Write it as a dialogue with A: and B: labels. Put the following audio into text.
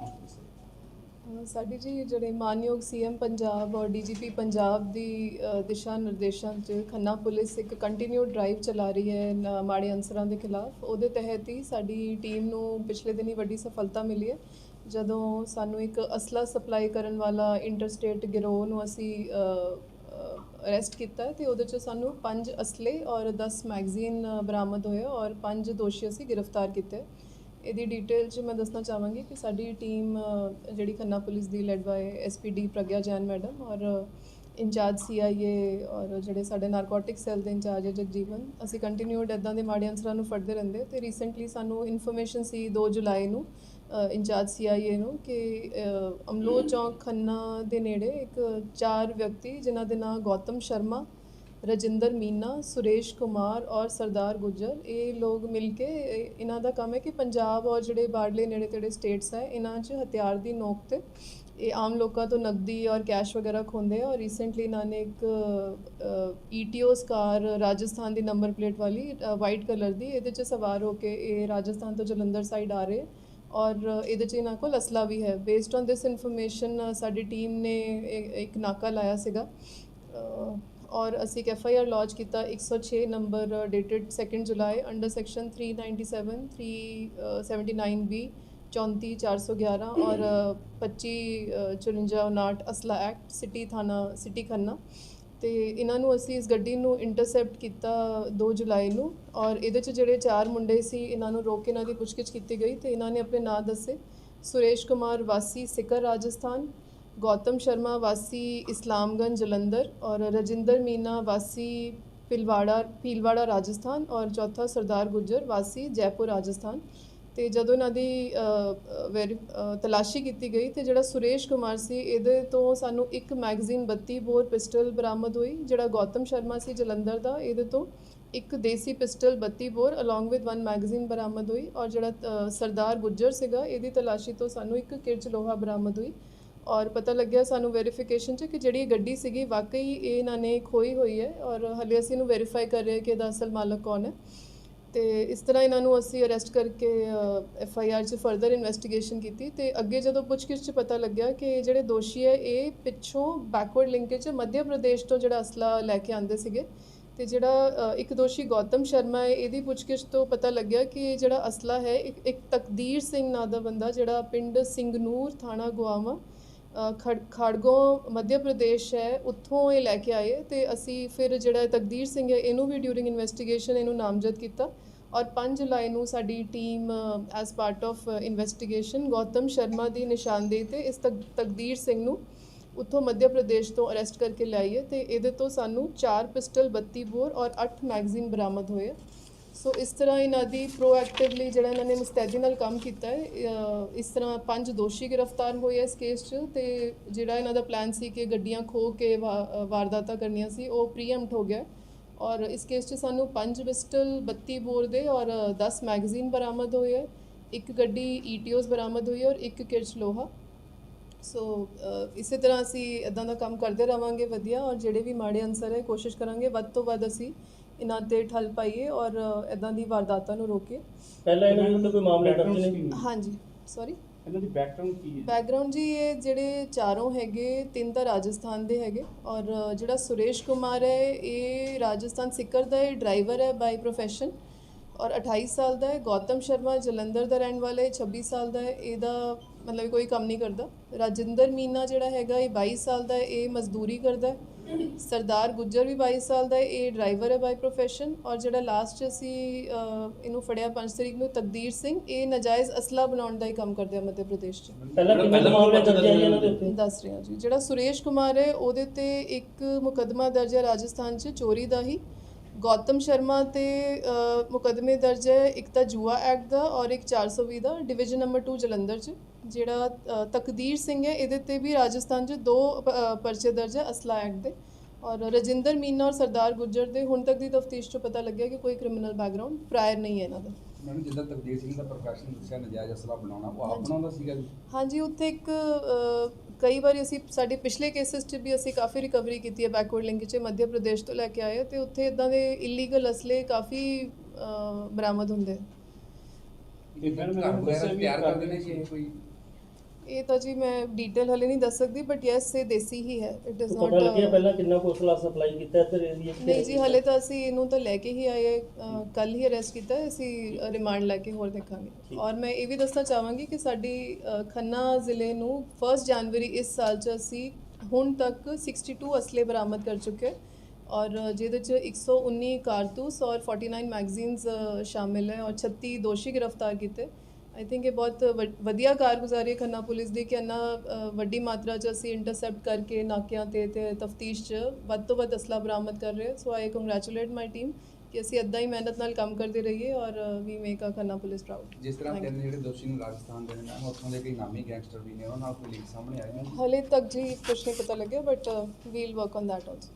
A: ਅ, ਸਾਡੀ ਜੀ ਜਿਹੜੇ ਮਾਨਯੋਗ ਸੀਐਮ ਪੰਜਾਬ ਔਰ ਡੀਜੀਪੀ ਪੰਜਾਬ ਦੀ ਦਿਸ਼ਾ ਨਿਰਦੇਸ਼ਾਂ 'ਚ ਖੰਨਾ ਪੁਲਿਸ ਇੱਕ ਕੰਟੀਨਿਊ ਡਰਾਈਵ ਚਲਾ ਰਹੀ ਹੈ ਮਾੜੇ ਅਨਸਰਾਂ ਦੇ ਖਿਲਾਫ। ਉਹਦੇ ਤਹਿਤ ਹੀ ਸਾਡੀ ਟੀਮ ਨੂੰ ਪਿਛਲੇ ਦਿਨੀ ਵੱਡੀ ਸਫਲਤਾ ਮਿਲੀ ਹੈ। ਜਦੋਂ ਸਾਨੂੰ ਇੱਕ ਅਸਲਾ ਸਪਲਾਈ ਕਰਨ ਵਾਲਾ ਇੰਟਰਸਟੇਟ ਗਿਰੋਹ ਨੂੰ ਅਸੀਂ ਅਰੈਸਟ ਕੀਤਾ ਹੈ ਤੇ ਉਹਦੇ 'ਚ ਸਾਨੂੰ ਪੰਜ ਅਸਲੇ ਔਰ 10 ਮੈਗਜ਼ੀਨ ਬਰਾਮਦ ਹੋਏ ਔਰ ਪੰਜ ਦੋਸ਼ੀ ਅਸੀਂ ਗ੍ਰਿਫਤਾਰ ਕੀਤੇ। ਇਹਦੀ ਡਿਟੇਲ 'ਚ ਮੈਂ ਦੱਸਣਾ ਚਾਹਾਂਗੀ ਕਿ ਸਾਡੀ ਟੀਮ ਜਿਹੜੀ Khanna police the led by SPD Pragya Jain madam ਔਰ ਇੰਚਾਰਜ ਸੀਆਈਏ ਔਰ ਜਿਹੜੇ ਸਾਡੇ ਨਾਰਕੋਟਿਕ ਸੈੱਲ ਦੇ ਇੰਚਾਰਜ ਹੈ ਜਗਜੀਵਨ ਅਸੀਂ ਕੰਟੀਨਿਊਡ ਇਦਾਂ ਦੇ ਮਾੜੇ ਅਨਸਰਾਂ ਨੂੰ ਫੜਦੇ ਰਹਿੰਦੇ ਤੇ ਰੀਸੈਂਟਲੀ ਸਾਨੂੰ ਇਨਫੋਰਮੇਸ਼ਨ ਸੀ 2 ਜੁਲਾਈ ਨੂੰ ਇੰਚਾਰਜ ਸੀਆਈਏ ਨੂੰ ਕਿ ਅ, ਅਮਲੋ ਚੌਂਕ ਖੰਨਾ ਦੇ ਨੇੜੇ ਇੱਕ ਚਾਰ ਵਿਅਕਤੀ ਜਿਨ੍ਹਾਂ ਦੇ ਨਾਂ ਗੌਤਮ ਸ਼ਰਮਾ ਰਜਿੰਦਰ ਮੀਨਾ, ਸੁਰੇਸ਼ ਕੁਮਾਰ ਔਰ ਸਰਦਾਰ ਗੁੱਜਰ, ਇਹ ਲੋਕ ਮਿਲ ਕੇ, ਇਹ- ਇਹਨਾਂ ਦਾ ਕੰਮ ਹੈ ਕਿ ਪੰਜਾਬ ਔਰ ਜਿਹੜੇ ਬਾਹਰਲੇ ਨੇੜੇ ਤੇੜੇ ਸਟੇਟਸ ਹੈ, ਇਹਨਾਂ 'ਚ ਹਥਿਆਰ ਦੀ ਨੋਕ ਤੇ ਇਹ ਆਮ ਲੋਕਾਂ ਤੋਂ ਨਕਦੀ ਔਰ ਕੈਸ਼ ਵਗੈਰਾ ਖੋਂਦੇ ਆ ਔਰ ਰੀਸੈਂਟਲੀ ਇਹਨਾਂ ਨੇ ਇੱਕ ਈਟੀਓਸ ਕਾਰ ਰਾਜਸਥਾਨ ਦੀ ਨੰਬਰ ਪਲੇਟ ਵਾਲੀ ਵਾਈਟ ਕਲਰ ਦੀ, ਇਹਦੇ 'ਚ ਸਵਾਰ ਹੋ ਕੇ ਇਹ ਰਾਜਸਥਾਨ ਤੋਂ ਜਲੰਧਰ ਸਾਈਡ ਆ ਰਹੇ ਔਰ ਇਹਦੇ 'ਚ ਇਹਨਾਂ ਕੋਲ ਅਸਲਾ ਵੀ ਹੈ। ਬੇਸਡ ਔਨ ਦਿਸ ਇਨਫੋਰਮੇਸ਼ਨ ਸਾਡੀ ਟੀਮ ਨੇ ਇੱਕ ਨਾਕਾ ਲਾਇਆ ਸੀਗਾ। ਔਰ ਅਸੀਂ ਇੱਕ ਐਫ ਆਈ ਆਰ ਲੌਂਚ ਕੀਤਾ 106 number dated 2 July under section 397 379 B 34 411 ਔਰ ਅ, 25 ਅ, 54 59 ਅਸਲਾ ਐਕਟ ਸਿਟੀ ਥਾਣਾ ਸਿਟੀ ਖੰਨਾ। ਤੇ ਇਹਨਾਂ ਨੂੰ ਅਸੀਂ ਇਸ ਗੱਡੀ ਨੂੰ ਇੰਟਰਸੈਪਟ ਕੀਤਾ 2 ਜੁਲਾਈ ਨੂੰ ਔਰ ਇਹਦੇ ਚ ਜਿਹੜੇ ਚਾਰ ਮੁੰਡੇ ਸੀ ਇਹਨਾਂ ਨੂੰ ਰੋਕ ਕੇ ਇਹਨਾਂ ਦੀ ਪੁੱਛਗਿੱਛ ਕੀਤੀ ਗਈ ਤੇ ਇਹਨਾਂ ਨੇ ਆਪਣੇ ਨਾਂ ਦੱਸੇ। ਸੁਰੇਸ਼ ਕੁਮਾਰ ਵਾਸੀ ਸਿਕਰ ਰਾਜਸਥਾਨ। ਗੌਤਮ ਸ਼ਰਮਾ ਵਾਸੀ ਇਸਲਾਮਗੰਜ ਜਲੰਧਰ ਔਰ ਰਜਿੰਦਰ ਮੀਨਾ ਵਾਸੀ ਪਿਲਵਾੜਾ ਭੀਲਵਾੜਾ ਰਾਜਸਥਾਨ ਔਰ ਚੌਥਾ ਸਰਦਾਰ ਗੁੱਜਰ ਵਾਸੀ ਜੈਪੁਰ ਰਾਜਸਥਾਨ ਤੇ ਜਦੋਂ ਇਹਨਾਂ ਦੀ ਵੈਰੀ ਤਲਾਸ਼ੀ ਕੀਤੀ ਗਈ ਤੇ ਜਿਹੜਾ ਸੁਰੇਸ਼ ਕੁਮਾਰ ਸੀ ਇਹਦੇ ਤੋਂ ਸਾਨੂੰ ਇੱਕ ਮੈਗਜ਼ੀਨ 32 ਬੋਰ ਪਿਸਟਲ ਬਰਾਮਦ ਹੋਈ ਜਿਹੜਾ ਗੌਤਮ ਸ਼ਰਮਾ ਸੀ ਜਲੰਧਰ ਦਾ ਇਹਦੇ ਤੋਂ ਇੱਕ ਦੇਸੀ pistol 32 bore along with one magazine ਬਰਾਮਦ ਹੋਈ ਔਰ ਜਿਹੜਾ ਸਰਦਾਰ ਗੁੱਜਰ ਸੀਗਾ ਇਹਦੀ ਤਲਾਸ਼ੀ ਤੋਂ ਸਾਨੂੰ ਇੱਕ ਕਿਰਚ ਲੋਹਾ ਬਰਾਮਦ ਹੋਈ ਔਰ ਪਤਾ ਲੱਗਿਆ ਸਾਨੂੰ ਵੈਰੀਫਿਕੇਸ਼ਨ 'ਚ ਕਿ ਜਿਹੜੀ ਇਹ ਗੱਡੀ ਸੀਗੀ, ਵਾਕਈ ਇਹ ਇਹਨਾਂ ਨੇ ਖੋਈ ਹੋਈ ਹੈ ਔਰ ਹਲੇ ਅਸੀਂ ਇਹਨੂੰ ਵੈਰੀਫਾਈ ਕਰ ਰਹੇ ਹਾਂ ਕਿ ਇਹਦਾ ਅਸਲ ਮਾਲਕ ਕੌਣ ਹੈ। ਤੇ ਇਸ ਤਰ੍ਹਾਂ ਇਹਨਾਂ ਨੂੰ ਅਸੀਂ ਅਰੈਸਟ ਕਰਕੇ ਐਫ ਆਈ ਆਰ 'ਚ ਫਰਦਰ ਇਨਵੈਸਟੀਗੇਸ਼ਨ ਕੀਤੀ ਤੇ ਅੱਗੇ ਜਦੋਂ ਪੁੱਛਗਿੱਛ 'ਚ ਪਤਾ ਲੱਗਿਆ ਕਿ ਇਹ ਜਿਹੜੇ ਦੋਸ਼ੀ ਹੈ, ਇਹ ਪਿੱਛੋਂ ਬੈਕਵਰਡ ਲਿੰਕੇਜ 'ਚ ਮੱਧ ਪ੍ਰਦੇਸ਼ ਤੋਂ ਜਿਹੜਾ ਅਸਲਾ ਲੈ ਕੇ ਆਂਦੇ ਸੀਗੇ। ਤੇ ਜਿਹੜਾ ਇੱਕ ਦੋਸ਼ੀ ਗੌਤਮ ਸ਼ਰਮਾ ਹੈ, ਇਹਦੀ ਪੁੱਛਗਿੱਛ ਤੋਂ ਪਤਾ ਲੱਗਿਆ ਕਿ ਇਹ ਜਿਹੜਾ ਅਸਲਾ ਹੈ, ਇੱਕ ਇੱਕ ਤਕਦੀਰ ਸਿੰਘ ਨਾਂ ਦਾ ਬੰਦਾ ਜਿਹੜਾ ਪਿੰਡ ਸਿੰਘਨੂਰ ਥਾਣਾ ਗੁਆਵਾ ਖੜਗੋਂ ਮੱਧ ਪ੍ਰਦੇਸ਼ ਹੈ, ਉੱਥੋਂ ਇਹ ਲੈ ਕੇ ਆਏ ਤੇ ਅਸੀਂ ਫਿਰ ਜਿਹੜਾ ਤਕਦੀਰ ਸਿੰਘ ਹੈ, ਇਹਨੂੰ ਵੀ ਡਿਊਰਿੰਗ ਇਨਵੈਸਟੀਗੇਸ਼ਨ ਇਹਨੂੰ ਨਾਮਜ਼ਦ ਕੀਤਾ ਔਰ 5 ਜੁਲਾਈ ਨੂੰ ਸਾਡੀ team as part of investigation Gautam Sharma ਦੀ ਨਿਸ਼ਾਨਦੇਹੀ ਤੇ ਇਸ ਤਕ- ਤਕਦੀਰ ਸਿੰਘ ਨੂੰ ਉੱਥੋਂ ਮੱਧ ਪ੍ਰਦੇਸ਼ ਤੋਂ ਅਰੈਸਟ ਕਰਕੇ ਲਿਆਈ ਹੈ ਤੇ ਇਹਦੇ ਤੋਂ ਸਾਨੂੰ 4 ਪਿਸਟਲ 32 ਬੋਰ ਔਰ 8 ਮੈਗਜ਼ੀਨ ਬਰਾਮਦ ਹੋਏ ਸੋ ਇਸ ਤਰ੍ਹਾਂ ਇਹਨਾਂ ਦੀ ਪ੍ਰੋਐਕਟਿਵਲੀ ਜਿਹੜਾ ਇਹਨਾਂ ਨੇ ਮੁਸਤੈਦੀ ਨਾਲ ਕੰਮ ਕੀਤਾ ਹੈ ਇਸ ਤਰ੍ਹਾਂ ਪੰਜ ਦੋਸ਼ੀ ਗ੍ਰਿਫਤਾਰ ਹੋਏ ਇਸ ਕੇਸ 'ਚ ਤੇ ਜਿਹੜਾ ਇਹਨਾਂ ਦਾ ਪਲਾਨ ਸੀ ਕਿ ਗੱਡੀਆਂ ਖੋ ਕੇ ਵਾ- ਵਾਰਦਾਤਾਂ ਕਰਨੀਆਂ ਸੀ, ਉਹ ਪ੍ਰੀਐਮਟ ਹੋ ਗਿਆ। ਔਰ ਇਸ ਕੇਸ 'ਚ ਸਾਨੂੰ ਪੰਜ ਪਿਸਟਲ 32 ਬੋਰ ਦੇ ਔਰ 10 ਮੈਗਜ਼ੀਨ ਬਰਾਮਦ ਹੋਏ ਹੈ ਇੱਕ ਗੱਡੀ ਈਟੀਓਸ ਬਰਾਮਦ ਹੋਈ ਔਰ ਇੱਕ ਕਿਰਚ ਲੋਹਾ। ਸੋ ਇਸੇ ਤਰ੍ਹਾਂ ਅਸੀਂ ਇਦਾਂ ਦਾ ਕੰਮ ਕਰਦੇ ਰਵਾਂਗੇ ਵਧੀਆ ਔਰ ਜਿਹੜੇ ਵੀ ਮਾੜੇ ਅਨਸਰ ਹੈ, ਕੋਸ਼ਿਸ਼ ਕਰਾਂਗੇ ਵੱਧ ਤੋਂ ਵੱਧ ਅਸੀਂ ਇਹਨਾਂ ਤੇ ਠੱਲ ਪਾਈਏ ਔਰ ਇਦਾਂ ਦੀ ਵਾਰਦਾਤਾਂ ਨੂੰ ਰੋਕੀਏ।
B: ਪਹਿਲਾਂ ਇਹਨਾਂ ਉੱਤੇ ਕੋਈ ਮਾਮਲੇ ਦਰਜ ਨਹੀਂ?
A: ਹਾਂਜੀ ਸੌਰੀ
C: ਇਹਨਾਂ ਦੀ ਬੈਕਗ੍ਰਾਉਂਡ ਕੀ ਹੈ?
A: ਬੈਕਗ੍ਰਾਉਂਡ ਜੀ ਇਹ ਜਿਹੜੇ ਚਾਰੋਂ ਹੈਗੇ ਤਿੰਨ ਤਾਂ ਰਾਜਸਥਾਨ ਦੇ ਹੈਗੇ ਔਰ ਜਿਹੜਾ ਸੁਰੇਸ਼ ਕੁਮਾਰ ਹੈ ਇਹ ਰਾਜਸਥਾਨ ਸਿੱਕਰ ਦਾ ਇਹ ਡਰਾਈਵਰ ਹੈ ਬਾਈ ਪ੍ਰੋਫੈਸ਼ਨ ਔਰ 28 ਸਾਲ ਦਾ ਹੈ ਗੌਤਮ ਸ਼ਰਮਾ ਜਲੰਧਰ ਦਾ ਰਹਿਣ ਵਾਲਾ ਹੈ 26 ਸਾਲ ਦਾ ਹੈ ਇਹਦਾ ਮਤਲਬ ਕੋਈ ਕੰਮ ਨਹੀਂ ਕਰਦਾ। ਰਾਜਿੰਦਰ ਮੀਨਾ ਜਿਹੜਾ ਹੈਗਾ ਇਹ 22 ਸਾਲ ਦਾ ਹੈ ਇਹ ਮਜ਼ਦੂਰੀ ਕਰਦਾ ਹੈ। ਸਰਦਾਰ ਗੁੱਜਰ ਵੀ 22 ਸਾਲ ਦਾ ਹੈ ਇਹ ਡਰਾਈਵਰ ਹੈ ਬਾਈ ਪ੍ਰੋਫੈਸ਼ਨ ਔਰ ਜਿਹੜਾ ਲਾਸਟ 'ਚ ਅਸੀਂ ਇਹਨੂੰ ਫੜਿਆ 5 ਤਰੀਕ ਨੂੰ ਤਕਦੀਰ ਸਿੰਘ ਇਹ ਨਜਾਇਜ਼ ਅਸਲਾ ਬਣਾਉਣ ਦਾ ਹੀ ਕੰਮ ਕਰਦੇ ਆ ਮੱਧ ਪ੍ਰਦੇਸ਼ 'ਚ।
B: ਪਹਿਲਾਂ ਕਿੰਨੇ ਕੁ ਮਾਮਲੇ ਦਰਜ ਹੈ ਇਹਨਾਂ ਦੇ ਉੱਤੇ?
A: ਦੱਸ ਰਿਹਾ ਜੀ। ਜਿਹੜਾ ਸੁਰੇਸ਼ ਕੁਮਾਰ ਹੈ ਉਹਦੇ ਤੇ ਇੱਕ ਮੁਕੱਦਮਾ ਦਰਜ ਹੈ ਰਾਜਸਥਾਨ 'ਚ ਚੋਰੀ ਦਾ ਹੀ। ਗੌਤਮ ਸ਼ਰਮਾ ਤੇ ਅ, ਮੁਕੱਦਮੇ ਦਰਜ ਹੈ ਇੱਕ ਤਾਂ ਜੂਆ ਐਕਟ ਦਾ ਔਰ ਇੱਕ 420 ਦਾ ਡਿਵੀਜ਼ਨ ਨੰਬਰ 2 ਜਲੰਧਰ 'ਚ ਜਿਹੜਾ ਤਕਦੀਰ ਸਿੰਘ ਹੈ ਇਹਦੇ ਤੇ ਵੀ ਰਾਜਸਥਾਨ 'ਚ ਦੋ ਪਰਚੇ ਦਰਜ ਹੈ ਅਸਲਾ ਐਕਟ ਦੇ। ਔਰ ਰਜਿੰਦਰ ਮੀਨਾ ਔਰ ਸਰਦਾਰ ਗੁੱਜਰ ਦੇ ਹੁਣ ਤੱਕ ਦੀ ਤਫਤੀਸ਼ 'ਚੋਂ ਪਤਾ ਲੱਗਿਆ ਕਿ ਕੋਈ ਕ੍ਰਿਮੀਨਲ ਬੈਕਗ੍ਰਾਉਂਡ ਪ੍ਰਾਇਰ ਨਹੀਂ ਹੈ ਇਹਨਾਂ ਦਾ।
D: ਮੈਨੂੰ ਜਿੱਦਾਂ ਤਕਦੀਰ ਸਿੰਘ ਦਾ ਪ੍ਰਕਾਸ਼ਨ ਦੱਸਿਆ ਨਜਾਇਜ਼ ਅਸਲਾ ਬਣਾਉਣਾ ਉਹ ਆਪ ਬਣਾਉਂਦਾ ਸੀਗਾ ਜੀ?
A: ਹਾਂਜੀ ਉੱਥੇ ਇੱਕ ਕਈ ਵਾਰੀ ਅਸੀਂ ਸਾਡੇ ਪਿਛਲੇ ਕੇਸਿਸ 'ਚ ਵੀ ਅਸੀਂ ਕਾਫੀ ਰਿਕਵਰੀ ਕੀਤੀ ਹੈ ਬੈਕਵਰਡ ਲਿੰਕ 'ਚ ਮੱਧ ਪ੍ਰਦੇਸ਼ ਤੋਂ ਲੈ ਕੇ ਆਏ ਤੇ ਉੱਥੇ ਇਦਾਂ ਦੇ ਇਲੀਗਲ ਅਸਲੇ ਕਾਫੀ ਬਰਾਮਦ ਹੁੰਦੇ।
D: ਇਹ ਨੇ ਜੀ
C: ਦੱਸਿਆ ਵੀ ਕਰਦੇ
D: ਨੇ ਕੋਈ?
A: ਇਹ ਤਾਂ ਜੀ ਮੈਂ ਡਿਟੇਲ ਹਲੇ ਨਹੀਂ ਦੱਸ ਸਕਦੀ ਬਟ ਯੈਸ ਇਹ ਦੇਸੀ ਹੀ ਹੈ। ਇਟ ਇਜ਼
B: ਪਤਾ ਲੱਗਿਆ
A: ਨਾਟ
B: ਪਹਿਲਾਂ ਕਿੰਨਾ ਕੋਸਲਾ ਸਪਲਾਈ ਕੀਤਾ ਇੱਧਰ ਏਰੀਆ
A: ਨਹੀਂ ਜੀ ਹਲੇ ਤਾਂ ਅਸੀਂ ਇਹਨੂੰ ਤਾਂ ਲੈ ਕੇ ਹੀ ਆਏ ਕੱਲ ਹੀ ਅਰੈਸਟ ਕੀਤਾ ਹੈ, ਅਸੀਂ ਰਿਮਾਂਡ ਲੈ ਕੇ ਹੋਰ ਦੇਖਾਂਗੇ। ਔਰ ਮੈਂ ਇਹ ਵੀ ਦੱਸਣਾ ਚਾਹਾਂਗੀ ਕਿ ਸਾਡੀ ਅ, ਖੰਨਾ ਜ਼ਿਲ੍ਹੇ ਨੂੰ 1 ਜਨਵਰੀ ਇਸ ਸਾਲ 'ਚ ਅਸੀਂ ਹੁਣ ਤੱਕ 62 ਅਸਲੇ ਬਰਾਮਦ ਕਰ ਚੁੱਕੇ ਔਰ ਜਿਹਦੇ 'ਚ 119 ਕਾਰਤੂਸ ਔਰ 49 ਮੈਗਜ਼ੀਨਸ ਸ਼ਾਮਿਲ ਹੈ ਔਰ 36 ਦੋਸ਼ੀ ਗ੍ਰਿਫਤਾਰ ਕੀਤੇ। ਆਈ ਥਿੰਕ ਇਹ ਬਹੁਤ ਵ- ਵਧੀਆ ਕਾਰਗੁਜ਼ਾਰੀ ਹੈ ਖੰਨਾ ਪੁਲਿਸ ਦੀ ਕਿ ਇੰਨਾ ਅ, ਵੱਡੀ ਮਾਤਰਾ 'ਚ ਅਸੀਂ ਇੰਟਰਸੈਪਟ ਕਰਕੇ ਨਾਕਿਆਂ ਤੇ ਤੇ ਤਫਤੀਸ਼ 'ਚ ਵੱਧ ਤੋਂ ਵੱਧ ਅਸਲਾ ਬਰਾਮਦ ਕਰ ਰਹੇ ਸੋ ਆਈ ਕੰਗ੍ਰੈਚੁਲੇਟ ਮਾਈ ਟੀਮ ਕਿ ਅਸੀਂ ਅੱਧਾ ਹੀ ਮਿਹਨਤ ਨਾਲ ਕੰਮ ਕਰਦੇ ਰਹੀਏ ਔਰ ਵੀ ਮੇਕ ਆ ਖੰਨਾ ਪੁਲਿਸ ਪ੍ਰਾਊਡ
D: ਜਿਸ ਤਰ੍ਹਾਂ ਤਿੰਨ ਜਿਹੜੇ ਦੋਸ਼ੀ ਨੂੰ ਰਾਜਸਥਾਨ ਦੇ ਨੇ ਮੈਮ ਉੱਥੋਂ ਦੇ ਕਈ ਨਾਮੀ ਗੈਂਗਸਟਰ ਵੀ ਨੇ ਉਹਨਾਂ ਨਾਲ ਕੋਈ ਲਿੰਕ ਸਾਹਮਣੇ ਆਏ ਨੇ?
A: ਹਲੇ ਤੱਕ ਜੀ ਕੁਝ ਨਹੀਂ ਪਤਾ ਲੱਗਿਆ but we'll work on that also